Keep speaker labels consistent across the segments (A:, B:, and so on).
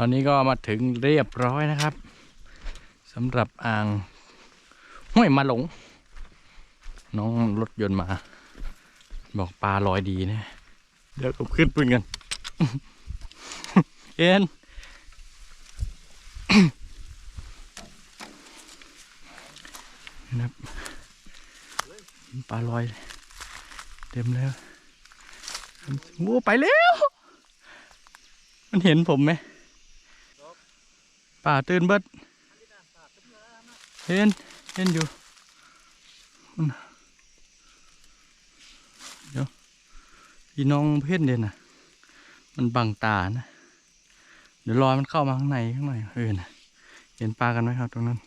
A: ตอนนี้ก็มาถึงเรียบร้อยนะครับสำหรับอ่างห้วยมาหลง น้องรถยนต์มา บอกปลาลอยดีนะเดี๋ยวก็ขึ้นปืนกัน เอ็นนะครับปลาลอย เต็มแล้วโอ้ไปแล้ว มันเห็นผมไหม ป่าตื่นเบิดเห็นเห็นอยู่เดี๋ยวพี่น้องเพื่อนเด่นน่ะมันบังตานะ เดี๋ยวรอมันเข้ามาข้างในข้างในเออนะเห็นปลากันไหมครับตรงนั้น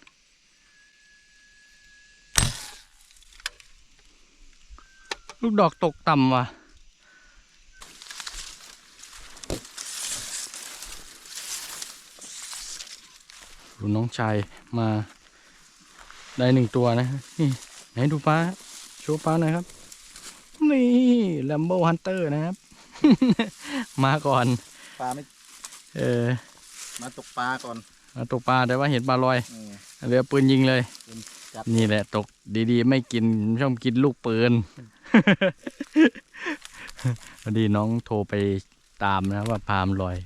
A: ลูกดอกตกต่ำว่ะ ดูน้องชายมาได้หนึ่งตัวนะนี่ไหนดูปลาโชว์ปลาหน่อยครับ นี่แลมโบฮันเตอร์นะครับ มาก่อน
B: ปลาไม่
A: เออ
B: มาตกปลาก่อน
A: มาตกปลาแต่ว่าเห็นปลาลอย
B: อืม
A: เรือปืนยิงเลย
B: ปืนจับ
A: นี่แหละตกดีๆ ไม่กินชอบกินลูกปืน พอดีน้องโทรไปตามนะว่าพามนลอย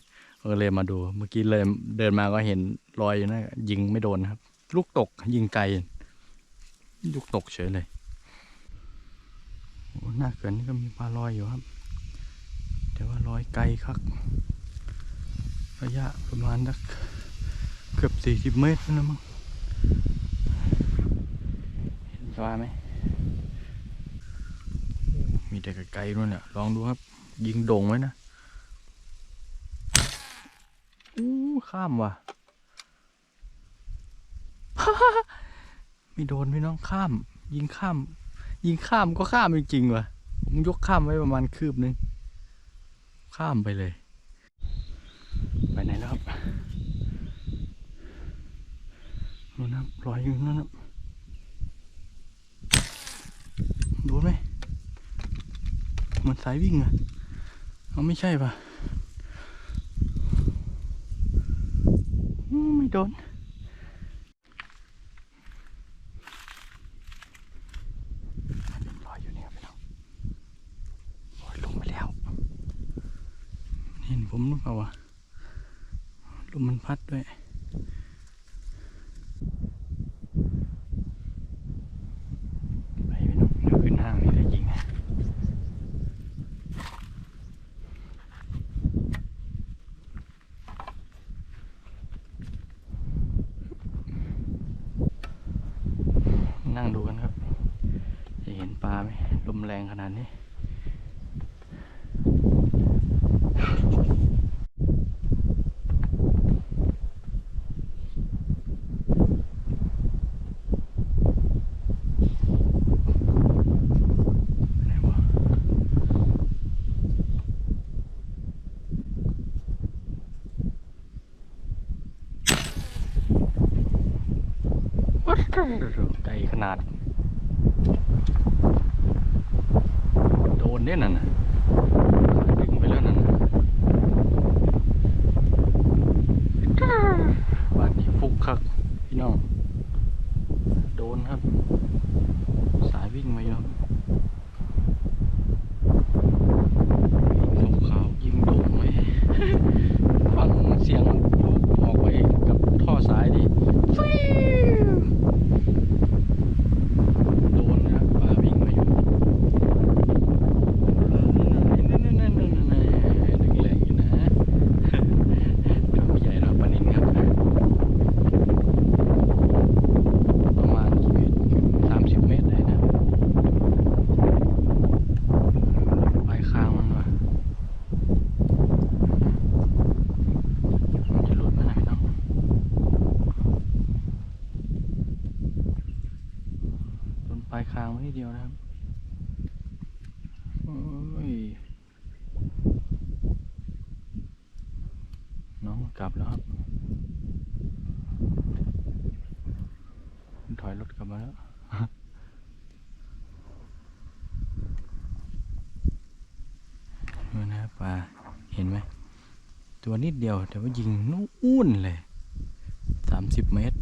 A: ก็เลยมาดู เมื่อกี้เลยเดินมาก็เห็นลอยอยู่นะยิงไม่โดนครับ ลูกตกยิงไกล ลูกตกเฉยเลยโอ้หน้าเกินนี่ก็มีปลาลอยอยู่ครับ แต่ว่าลอยไกลครับระยะประมาณสักเกือบสี่สิบเมตรนะมั้งเห็นปลาไหมมีแต่ไกลๆนู่นเนี่ยลองดูครับ ยิงโด่งไว้นะอู้ ข้ามว่ะ ไม่โดนพี่น้องข้าม ยิงข้าม ยิงข้ามก็ข้ามจริงๆว่ะ ผมยกข้ามไว้ประมาณคืบนึง ข้ามไปเลย ไปไหนแล้วครับนู่นะครับลอยอยู่นั่นนะโดนไหมเหมันสายวิ่งอะเอาไม่ใช่ปะอืมไม่ โดนรอยอยู่เนี่ยพี่น้องโอ้ยลงไปแล้ว เห็นผมหรือเปล่าวะลมมันพัดด้วย ไปพี่น้องเดี๋ยวขึ้นห้างนี่เลยยิงนะนั่งดูกันครับ จะเห็นปลาไหมลมแรง ขนาดนี้ไหนวะวัดไกลขนาดโด นเนี่ยนั่นน่ะดึงไปแล้วนั่นน่ะบาดนี้ฟุกคักพี่น้อง โดนครับ สายวิ่งมาเยอะ ขาวๆยิงโด่งเลย ฟังเสียงลูกออกไปกับท่อสายดิฟิวโดนนะครับปลาวิ่งมาอยู่นั่นๆๆๆๆดึงแรงอยู่นะ ตัวใหญ่เราปลานินครับ ประมาณกี่เมตรสามสิบเมตรได้นะ ปลายคางมันว่ะมันจะหลุดไหมนะพี่น้องโดนปลายคางไว้นิดเดียวนะครับน้องกลับแล้วครับ ถอยรถกลับมาแล้วนู่นนะปลาเห็นไหม ตัวนิดเดียวแต่ว่ายิงนู่นเลยสามสิบเมตร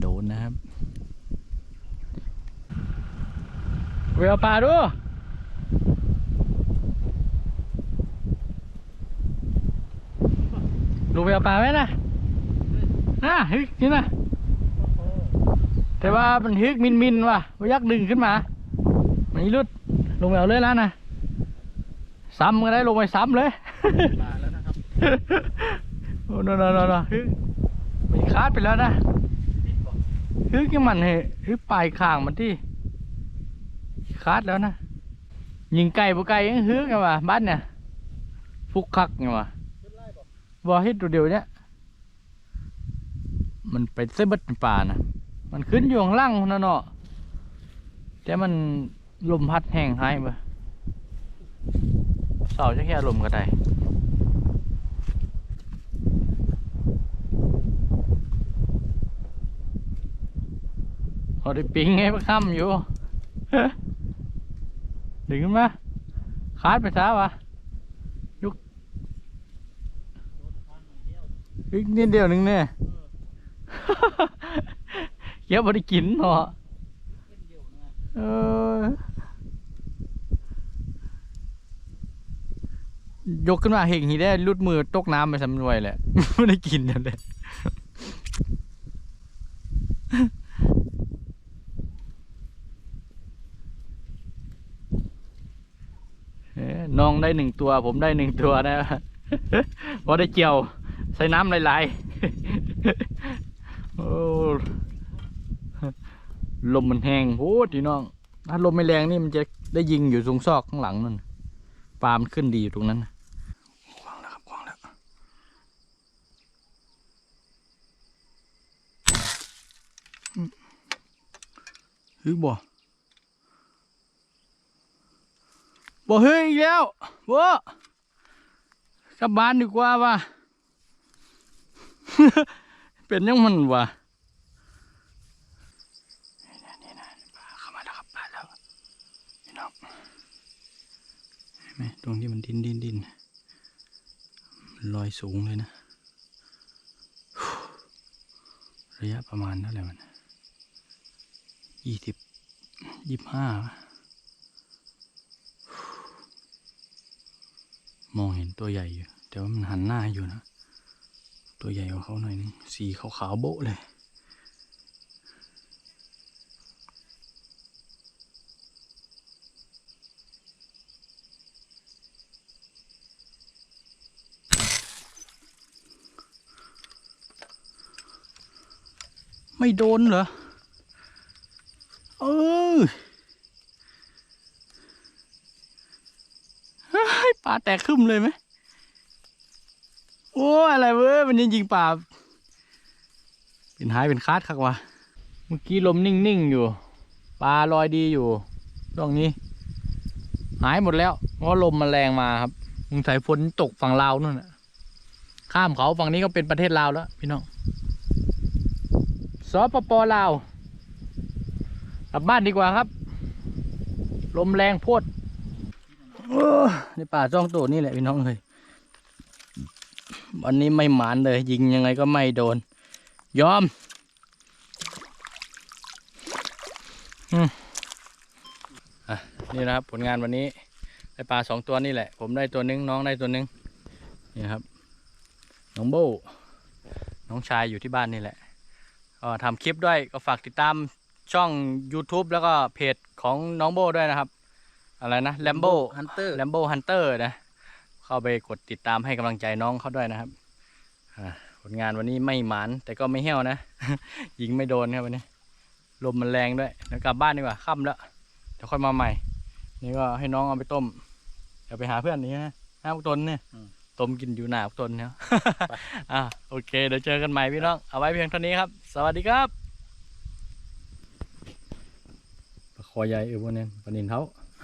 A: โดนนะครับ เวลปลาดูลูกไปเอาปลาไหมนะน่ะฮึกนี่นะแต่ว่ามันฮึกมินมินๆว่ะว่ายักดึงขึ้นมามันนี่รุดลงไปเอาเลยแล้วนะซ้ำก็ได้ลงไปซ้ำเลย
B: มาแล้วนะครับ
A: โอ้โนโนโนโนฮึกมันคาดไปแล้วนะฮึกยังมันเหฮึกปลายข้างมันที่ คาดแล้วนะ ยิงไก่บ่ไก่ยังฮึกไงวะบ้านเนี่ยฟุกคักไงวะบอเฮ็ดตัวเดียวเนี่ยมันไปเส้นบัดป็นป่านะมันขึ้นอยู่ข้างล่างนั่นเนาะแต่มันลมพัดแห้งหายไปเสาจะแค่ลมก็ได้เขาได้ปิงไงมาค่ำอยู่ ดึงขึ้นมาคาดไปช้าวะยกอีกนิดเดียวหนึงเนี่ยเกี่ยวบ่ได้กินเนาะเออยกขึ้นมาเห็นหีได้ลุดมือตกน้ำไปสำรวยแหละไม่ได้กินนั่นแหละเอ้ยน้ องได้หนึ่งตัว ผมได้หนึ่งตัวนะพอได้เกี่ยว ใส่น้ำหลายๆโอ้ลมมันแห้งโอ้ดีน้อง ถ้าลมไม่แรงนี่มันจะได้ยิงอยู่ตรงซอกข้างหลังนั่นปลามันขึ้นดีอยู่ตรงนั้นนะกว้างแล้วครับกว้างแล้วอืมเฮ้ยบ่ บ่เฮ้ยอีกแล้วบ่กลับบ้านดีกว่าว่ะ เป็นยังมันวะนี่นะปลาเข้ามาแล้วครับปลาแล้วพี่น้องเห็นไหมตรงที่มันดินดินดินมันลอยสูงเลยนะระยะประมาณเท่าไหร่มันยี่สิบยี่ห้า มองเห็นตัวใหญ่อยู่แต่ว่ามันหันหน้าอยู่นะ ตัวใหญ่กว่าเขาหน่อยนึงสีขาวๆโบ๊ะเลยไม่โดนเหรอ เออเฮ้ย ปลาแตกครึ้มเลยไหมโอ้อะไรเว้ยมันยังยิงป่าเป็นหายเป็นคาดคักวะเมื่อกี้ลมนิ่งๆอยู่ ปลาลอยดีอยู่ตรงนี้ หายหมดแล้วเพราะลมมันแรงมาครับมึงสายฝนตกฝั่งลาวนู่นน่ะ ข้ามเขาฝั่งนี้ก็เป็นประเทศลาวแล้วพี่น้องสปปลาวกลับบ้านดีกว่าครับ ลมแรงโพด ในป่าจ้องโตนี่แหละพี่น้องเลยวันนี้ไม่หมานเลย ยิงยังไงก็ไม่โดน ยอมอะนี่นะครับ ผลงานวันนี้ได้ปลาสองตัวนี่แหละ ผมได้ตัวหนึงน้องได้ตัวหนึงนี่ครับ น้องโบน้องชายอยู่ที่บ้านนี่แหละก็ทำคลิปด้วยก็ฝากติดตามช่อง YouTube แล้วก็เพจของน้องโบด้วยนะครับ อะไรนะแลมโบ
B: ฮันเตอร์
A: แลมโบฮันเตอร์นะ เข้าไปกดติดตามให้กำลังใจน้องเขาด้วยนะครับอ่าผลงานวันนี้ไม่หมานแต่ก็ไม่เหี้ยวนะ ยิงไม่โดนครับวันนี้ ลมมันแรงด้วยเดี๋ยวกลับบ้านดีกว่าค่ำแล้วเดี๋ยวค่อยมาใหม่ นี่ก็ให้น้องเอาไปต้ม เดี๋ยวไปหาเพื่อนนี้นะห้าพวกตนเนี่ยต้มกินอยู่หน้าพวกตนเนี่ยอ่าโอเค เดี๋ยวเจอกันใหม่พี่น้องเอาไว้เพียงเท่านี้ครับ สวัสดีครับปลาคอใหญ่เออพวกนี้ปลานินเท้า